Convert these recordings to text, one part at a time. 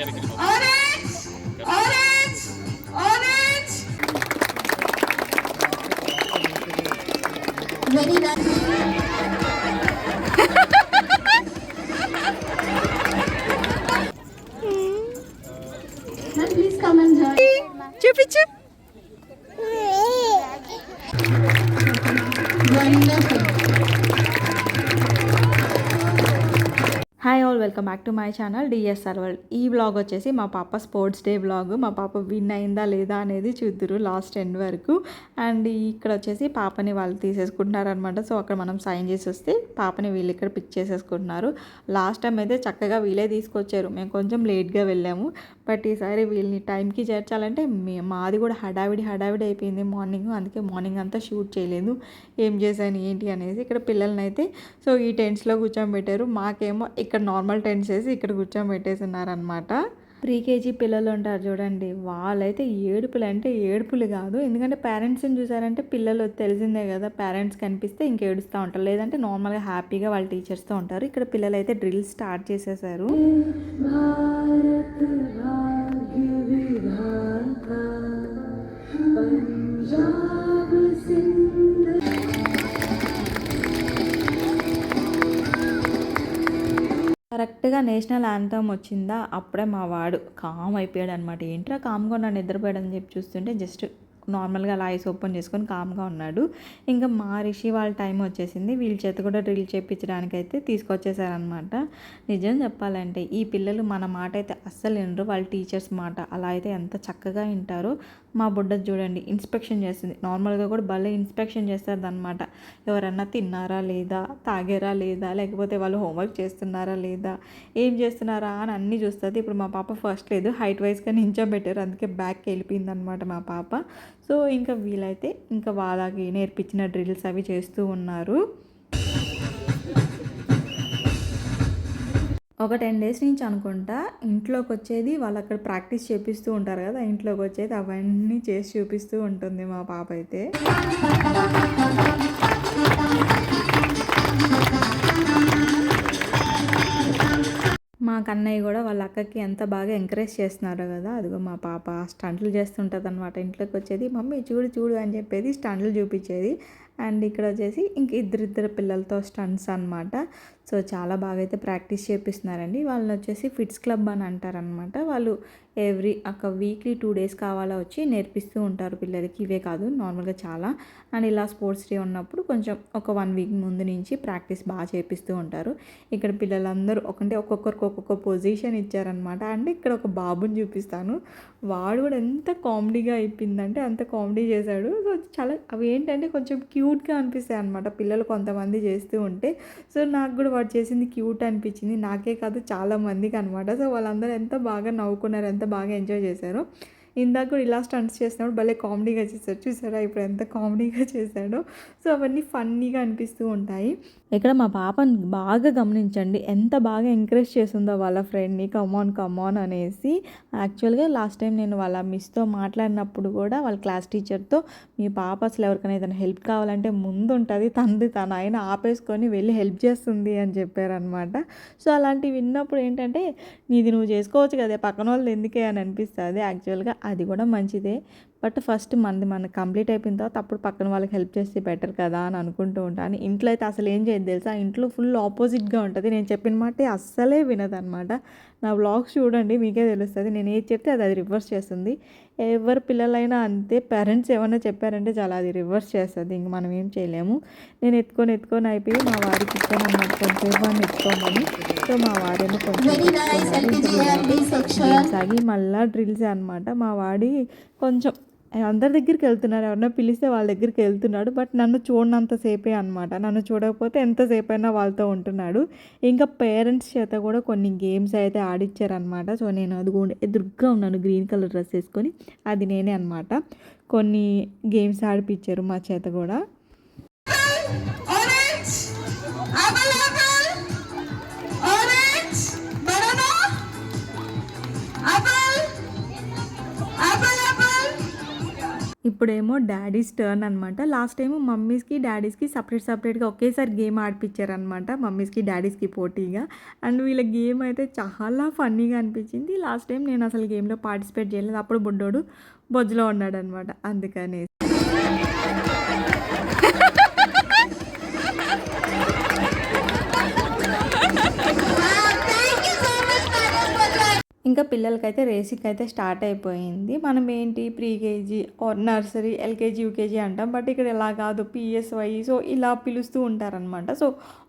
On it! On it! nice. Ma'am, please come and join. Chupi chup. Join all welcome back to my channel DSR world. ఈ blog వచ్చేసి మా పాప sports day blog మా పాప win అయిందా లేదా అనేది చూద్దురు లాస్ట్ ఎండ్ వరకు. అండ్ ఇక్కడ వచ్చేసి పాపని వాళ్ళు తీసేసుకుంటున్నారు అనమాట సో అక్కడ మనం సైన్ చేసి వస్తే పాపని వీళ్ళు ఇక్కడ పిక్ చేసేసుకుంటున్నారు. లాస్ట్ టైం అయితే చక్కగా వీళ్ళే తీసుకొచ్చారు. మేము కొంచెం లేట్గా వెళ్ళాము. బట్ ఈసారి వీళ్ళని టైంకి చేర్చాలంటే మే- మాది కూడా హడావిడి హడావిడి అయిపోయింది మార్నింగ్. అందుకే మార్నింగ్ అంతా షూట్ చేయలేదు. ఏం చేశాను ఏంటి అనేసి ఇక్కడ పిల్లల్ని అయితే సో ఈ టెంట్స్లో కూర్చోబెట్టారు. మాకేమో ఇక్కడ నార్మల్ టెంట్స్ వేసి ఇక్కడ కూర్చోబెట్టేస్తున్నారనమాట ప్రీ కేజీ పిల్లలు ఉంటారు చూడండి. వాళ్ళైతే ఏడుపులు అంటే ఏడుపులు కాదు. ఎందుకంటే పేరెంట్స్ని చూసారంటే పిల్లలు తెలిసిందే కదా పేరెంట్స్ కనిపిస్తే ఇంకేడుస్తూ ఉంటారు. లేదంటే నార్మల్గా హ్యాపీగా వాళ్ళ టీచర్స్తో ఉంటారు. ఇక్కడ పిల్లలు అయితే డ్రిల్ స్టార్ట్ చేసేసారు కరెక్ట్గా నేషనల్ యాంథమ్ వచ్చిందా? అప్పుడే మా వాడు కామ్ అయిపోయాడు అనమాట ఏంట్రా కామ్గా నన్ను నిద్రపోయాడని చెప్పి చూస్తుంటే జస్ట్ నార్మల్గా అలా ఐస్ ఓపెన్ చేసుకొని కామ్గా ఉన్నాడు. ఇంకా మా రిషి వాళ్ళ టైం వచ్చేసింది. వీళ్ళ చేత కూడా డ్రిల్ చేయించడానికి అయితే తీసుకొచ్చేసారనమాట నిజం చెప్పాలంటే ఈ పిల్లలు మన మాట అయితే అస్సలు వినరు. వాళ్ళ టీచర్స్ మాట అలా అయితే ఎంత చక్కగా వింటారో మా బుడ్డ చూడండి. ఇన్స్పెక్షన్ చేస్తుంది. నార్మల్గా కూడా భలే ఇన్స్పెక్షన్ చేస్తారనమాట అనమాట ఎవరన్నా తిన్నారా లేదా? తాగారా లేదా? లేకపోతే వాళ్ళు హోంవర్క్ చేస్తున్నారా లేదా? ఏం చేస్తున్నారా అని అన్నీ చూస్తుంది. ఇప్పుడు మా పాప ఫస్ట్ లేదు. హైట్ వైజ్గా నించోబెట్టారు. అందుకే బ్యాక్కి వెళ్ళిపోయింది అనమాట మా పాప. సో ఇంకా వీలైతే ఇంకా వాళ్ళకి నేర్పించిన డ్రిల్స్ అవి చేస్తూ ఉన్నారు. ఒక టెన్ డేస్ నుంచి అనుకుంటా ఇంట్లోకి వచ్చేది వాళ్ళు అక్కడ ప్రాక్టీస్ చేపిస్తూ ఉంటారు కదా ఇంట్లోకి వచ్చేది అవన్నీ చేసి చూపిస్తూ ఉంటుంది మా పాప అయితే. మా కన్నయ్య కూడా వాళ్ళ అక్కకి ఎంత బాగా ఎంకరేజ్ చేస్తున్నారో కదా అదిగో మా పాప స్టంట్లు చేస్తుంటుంది అనమాట ఇంట్లోకి వచ్చేది మమ్మీ చూడు చూడు అని చెప్పేది స్టంట్లు చూపించేది. అండ్ ఇక్కడ వచ్చేసి ఇంక ఇద్దరిద్దరు పిల్లలతో స్టంట్స్ అనమాట సో చాలా బాగా అయితే ప్రాక్టీస్ చేపిస్తున్నారండి. వాళ్ళని వచ్చేసి ఫిట్స్ క్లబ్ అని అంటారనమాట వాళ్ళు ఎవ్రీ ఒక వీక్లీ టూ డేస్ కావాలా వచ్చి నేర్పిస్తూ ఉంటారు పిల్లలకి. ఇవే కాదు నార్మల్గా చాలా. అండ్ ఇలా స్పోర్ట్స్ డే ఉన్నప్పుడు కొంచెం ఒక వన్ వీక్ ముందు నుంచి ప్రాక్టీస్ బాగా చేపిస్తూ ఉంటారు. ఇక్కడ పిల్లలందరూ ఒకంటే ఒక్కొక్కరికి ఒక్కొక్క పొజిషన్ ఇచ్చారనమాట. అండ్ ఇక్కడ ఒక బాబుని చూపిస్తాను. వాడు కూడా ఎంత కామెడీగా అయిపోయిందంటే అంత కామెడీ చేశాడు. సో చాలా అవి ఏంటంటే కొంచెం క్యూట్గా అనిపిస్తాయి అనమాట పిల్లలు కొంతమంది చేస్తూ ఉంటే. సో నాకు కూడా వాడు చేసింది క్యూట్ అనిపించింది. నాకే కాదు చాలా మందికి అనమాట సో వాళ్ళందరూ ఎంత బాగా నవ్వుకున్నారు ఎంత బాగా ఎంజాయ్ చేశారో ఇందాక కూడా ఇలా స్టంట్స్ చేసినప్పుడు భలే కామెడీగా చేశారు చూసారా? ఇప్పుడు ఎంత కామెడీగా చేశాడో. సో అవన్నీ ఫన్నీగా అనిపిస్తూ ఉంటాయి. ఇక్కడ మా పాపని బాగా గమనించండి. ఎంత బాగా ఎంకరేజ్ చేస్తుందో వాళ్ళ ఫ్రెండ్ని కమాన్ కమాన్ అనేసి. యాక్చువల్గా లాస్ట్ టైం నేను వాళ్ళ మిస్తో మాట్లాడినప్పుడు కూడా వాళ్ళ క్లాస్ టీచర్తో మీ పాప అసలు ఎవరికైనా ఏదైనా హెల్ప్ కావాలంటే ముందు ఉంటుంది. తండ్రి తన ఆయన ఆపేసుకొని వెళ్ళి హెల్ప్ చేస్తుంది అని చెప్పారనమాట సో అలాంటివి విన్నప్పుడు ఏంటంటే నీది నువ్వు చేసుకోవచ్చు కదా. పక్కన వాళ్ళు ఎందుకే? అని అనిపిస్తుంది. యాక్చువల్గా అది కూడా మంచిదే. బట్ ఫస్ట్ మనది మన కంప్లీట్ అయిపోయిన తర్వాత అప్పుడు పక్కన వాళ్ళకి హెల్ప్ చేస్తే బెటర్ కదా అని అనుకుంటూ ఉంటాను ఇంట్లో అయితే అసలు ఏం చేయదు తెలుసా? ఇంట్లో ఫుల్ ఆపోజిట్గా ఉంటుంది. నేను చెప్పిన మాట అస్సలే వినదనమాట నా వ్లాగ్స్ చూడండి మీకే తెలుస్తుంది. నేను ఏది చెప్తే అది అది రివర్స్ చేస్తుంది. ఎవరి పిల్లలైనా అంతే పేరెంట్స్ ఏమైనా చెప్పారంటే చాలా అది రివర్స్ చేస్తుంది. ఇంక మనం ఏం చేయలేము. నేను ఎత్తుకొని ఎత్తుకొని అయిపోయి మా వారికి ఇచ్చాను అన్నమాట. కొంచెంసేపు అని ఎత్తుకోమని. సో మా వారేమో కొంచెం. సాగి మళ్ళా డ్రిల్స్ అనమాట మా వాడి కొంచెం అందరి దగ్గరికి వెళ్తున్నారు. ఎవరన్నా పిలిస్తే వాళ్ళ దగ్గరికి వెళ్తున్నాడు. బట్ నన్ను చూడనంతసేపే అనమాట నన్ను చూడకపోతే ఎంతసేపు అయినా వాళ్ళతో ఉంటున్నాడు. ఇంకా పేరెంట్స్ చేత కూడా కొన్ని గేమ్స్ అయితే ఆడిచ్చారనమాట సో నేను అది కూడా ఎదురుగ్గా ఉన్నాను గ్రీన్ కలర్ డ్రెస్ వేసుకొని. అది నేనే అనమాట కొన్ని గేమ్స్ ఆడిపించారు మా చేత కూడా. ఇప్పుడేమో డాడీస్ టర్న్ అనమాట లాస్ట్ టైం మమ్మీస్కి డాడీస్కి సపరేట్ సపరేట్గా ఒకేసారి గేమ్ ఆడిపించారనమాట మమ్మీస్కి డాడీస్కి పోటీగా. అండ్ వీళ్ళ గేమ్ అయితే చాలా ఫన్నీగా అనిపించింది. లాస్ట్ టైం నేను అసలు గేమ్లో పార్టిసిపేట్ చేయలేదు. అప్పుడు బుడ్డోడు బొజ్జులో ఉన్నాడు అనమాట అందుకని ఇంకా పిల్లలకైతే రేసింగ్ అయితే స్టార్ట్ అయిపోయింది. మనం ఏంటి pre KG or nursery LKG UKG అంటాం. బట్ ఇక్కడ ఇలా కాదు పిఎస్వై సో ఇలా పిలుస్తూ ఉంటారనమాట సో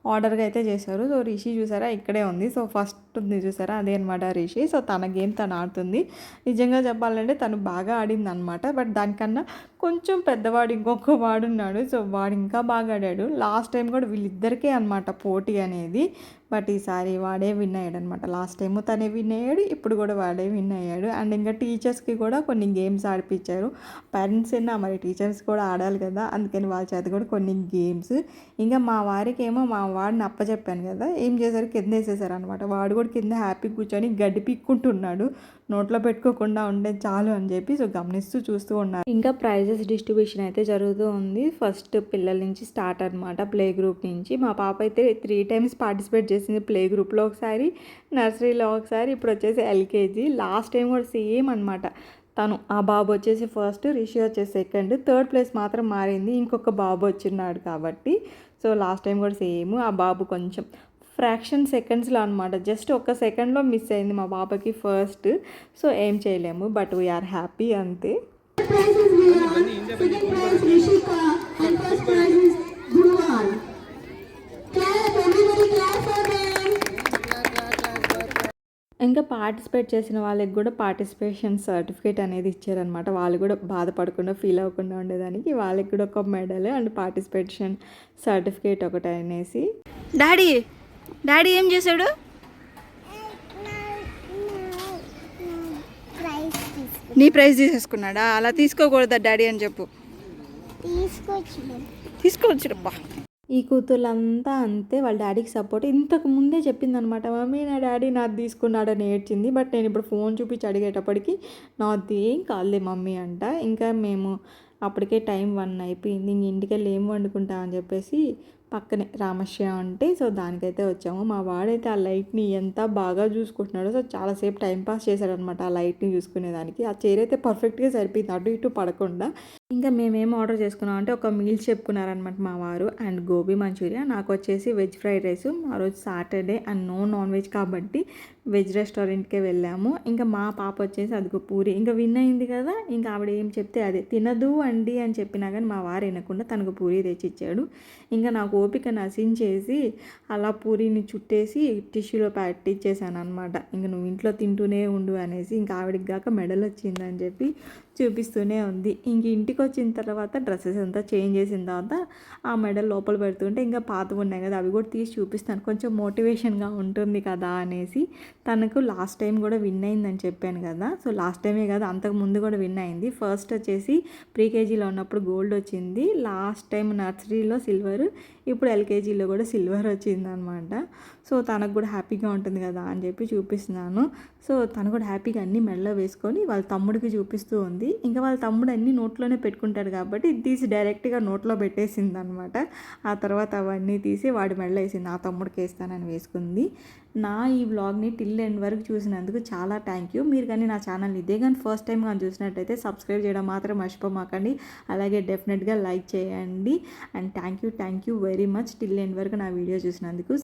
ఆర్డర్గా అయితే చేశారు. సో రిషి చూసారా? ఇక్కడే ఉంది. సో ఫస్ట్ ఉంది చూసారా? అదే అనమాట రిషి. సో తన గేమ్ తను ఆడుతుంది. నిజంగా చెప్పాలంటే తను బాగా ఆడింది అనమాట బట్ దానికన్నా కొంచెం పెద్దవాడు ఇంకొక వాడున్నాడు సో వాడు ఇంకా బాగా ఆడాడు. లాస్ట్ టైం కూడా వీళ్ళిద్దరికే అనమాట పోటీ అనేది. బట్ ఈసారి వాడే విన్ అయ్యాడు అనమాట లాస్ట్ టైం తనే విన్ అయ్యాడు. ఇప్పుడు కూడా వాడే విన్ అయ్యాడు. అండ్ ఇంకా టీచర్స్కి కూడా కొన్ని గేమ్స్ ఆడిపించారు పేరెంట్స్ అయినా మరి టీచర్స్ కూడా ఆడాలి కదా. అందుకని వాళ్ళ చేత కూడా కొన్ని గేమ్స్. ఇంకా మా వారికి ఏమో మా వాడిని అప్పచెప్పాను కదా ఏం చేశారు? కింద వేసేసారు అనమాట వాడు కూడా కింద హ్యాపీ కూర్చొని గడ్డి పీక్కుంటున్నాడు నోట్లో పెట్టుకోకుండా ఉండే చాలు అని చెప్పి సో గమనిస్తూ చూస్తూ ఉన్నారు. ఇంకా ప్రైజెస్ డిస్ట్రిబ్యూషన్ అయితే జరుగుతూ ఉంది. ఫస్ట్ పిల్లల నుంచి స్టార్ట్ అనమాట ప్లే గ్రూప్ నుంచి. మా పాప అయితే త్రీ టైమ్స్ పార్టిసిపేట్ చేసింది ప్లే గ్రూప్లో ఒకసారి నర్సరీలో ఒకసారి ఇప్పుడు వచ్చేసి ఎల్కేజీ. లాస్ట్ టైం కూడా సేమ్ అనమాట తను ఆ బాబు వచ్చేసి ఫస్ట్ రిషి వచ్చేసి సెకండ్ థర్డ్ ప్లేస్ మాత్రం మారింది. ఇంకొక బాబు వచ్చిన్నాడు కాబట్టి. సో లాస్ట్ టైం కూడా సేమ్ ఆ బాబు కొంచెం ఫ్రాక్షన్ సెకండ్స్లో అనమాట జస్ట్ ఒక సెకండ్లో మిస్ అయింది మా పాపకి ఫస్ట్. సో ఏం చేయలేము బట్ వీఆర్ హ్యాపీ అంతే. ఇంకా పార్టిసిపేట్ చేసిన వాళ్ళకి కూడా పార్టిసిపేషన్ సర్టిఫికేట్ అనేది ఇచ్చారనమాట వాళ్ళు కూడా బాధపడకుండా ఫీల్ అవ్వకుండా ఉండేదానికి వాళ్ళకి కూడా ఒక మెడల్ అండ్ పార్టిసిపేషన్ సర్టిఫికేట్ ఒకటి అనేసి. డాడీ డాడీ ఏం చేశాడు? నీ ప్రైజ్ తీసేసుకున్నాడా? అలా తీసుకోకూడదా డాడీ అని చెప్పు. తీసుకొచ్చి తీసుకోవచ్చురబ్బా. ఈ కూతుర్లంతా అంతే వాళ్ళ డాడీకి సపోర్ట్ ఇంతకు ముందే చెప్పిందనమాట మమ్మీ నా డాడీ నాది తీసుకున్నాడని ఏడ్చింది. బట్ నేను ఇప్పుడు ఫోన్ చూపించి అడిగేటప్పటికి నాది ఏం కాదులే మమ్మీ అంట. ఇంకా మేము అప్పటికే టైం వన్ అయిపోయింది. ఇంక ఇంటికి వెళ్ళి ఏం వండుకుంటా అని చెప్పేసి పక్కనే రామశ్య అంటే సో దానికైతే వచ్చాము. మా వాడైతే ఆ లైట్ని ఎంత బాగా చూసుకుంటున్నాడో సో చాలాసేపు టైం పాస్ చేశాడనమాట ఆ లైట్ని చూసుకునేదానికి. ఆ చైర్ అయితే పర్ఫెక్ట్గా సరిపోయింది. అటు ఇటు పడకుండా. ఇంకా మేమేం ఆర్డర్ చేసుకున్నాం అంటే ఒక మీల్స్ చెప్పుకున్నారనమాట మా వారు అండ్ గోబీ మంచూరియా. నాకు వచ్చేసి వెజ్ ఫ్రైడ్ రైస్ ఆ రోజు Saturday and no non veg కాబట్టి వెజ్ రెస్టారెంట్కే వెళ్ళాము. ఇంకా మా పాప వచ్చేసి అదిగో పూరి. ఇంకా విన్ అయింది కదా ఇంకా ఆవిడ ఏం చెప్తే అదే తినదు అండి అని చెప్పినా కానీ మా వారు వినకుండా తనకు పూరి తెచ్చిచ్చాడు. ఇంకా నాకు ఓపిక నశించేసి అలా పూరిని చుట్టేసి టిష్యూలో పెట్టిచ్చేసాను అనమాట ఇంకా నువ్వు ఇంట్లో తింటూనే ఉండు అనేసి ఇంకా ఆవిడకి గాక మెడల్ వచ్చిందని చెప్పి చూపిస్తూనే ఉంది. ఇంక ఇంటికి వచ్చిన తర్వాత డ్రెస్సెస్ అంతా చేంజ్ చేసిన తర్వాత ఆ మెడల్ లోపల పెడుతుంటే ఇంకా పాతవి ఉన్నాయి కదా అవి కూడా తీసి చూపిస్తాను. కొంచెం మోటివేషన్గా ఉంటుంది కదా అనేసి తనకు లాస్ట్ టైం కూడా విన్ అయిందని చెప్పాను కదా. సో లాస్ట్ టైమే కదా అంతకు ముందు కూడా విన్ అయింది. ఫస్ట్ వచ్చేసి ప్రీకేజీలో ఉన్నప్పుడు గోల్డ్ వచ్చింది. లాస్ట్ టైం నర్సరీలో సిల్వర్ ఇప్పుడు ఎల్కేజీలో కూడా సిల్వర్ వచ్చింది అనమాట సో తనకు కూడా హ్యాపీగా ఉంటుంది కదా అని చెప్పి చూపిస్తున్నాను. సో తను కూడా హ్యాపీగా అన్ని మెడలో వేసుకొని వాళ్ళ తమ్ముడికి చూపిస్తూ ఉంది. ఇంకా వాళ్ళ తమ్ముడు అన్ని నోట్లోనే పెట్టుకుంటాడు కాబట్టి తీసి డైరెక్ట్గా నోట్లో పెట్టేసింది అనమాట ఆ తర్వాత అవన్నీ తీసి వాడి మెడలో వేసింది. నా తమ్ముడికి వేస్తానని వేసుకుంది. నా ఈ వ్లాగ్ని టిల్ ఎండ్ వరకు చూసినందుకు చాలా థ్యాంక్ యూ. మీరు కానీ నా ఛానల్ ఇదే కానీ ఫస్ట్ టైం కానీ చూసినట్టయితే సబ్స్క్రైబ్ చేయడం మాత్రం మర్చిపోమాకండి. అలాగే డెఫినెట్గా లైక్ చేయండి. And thank you thank you very much. Till end వరకు నా వీడియో చూసినందుకు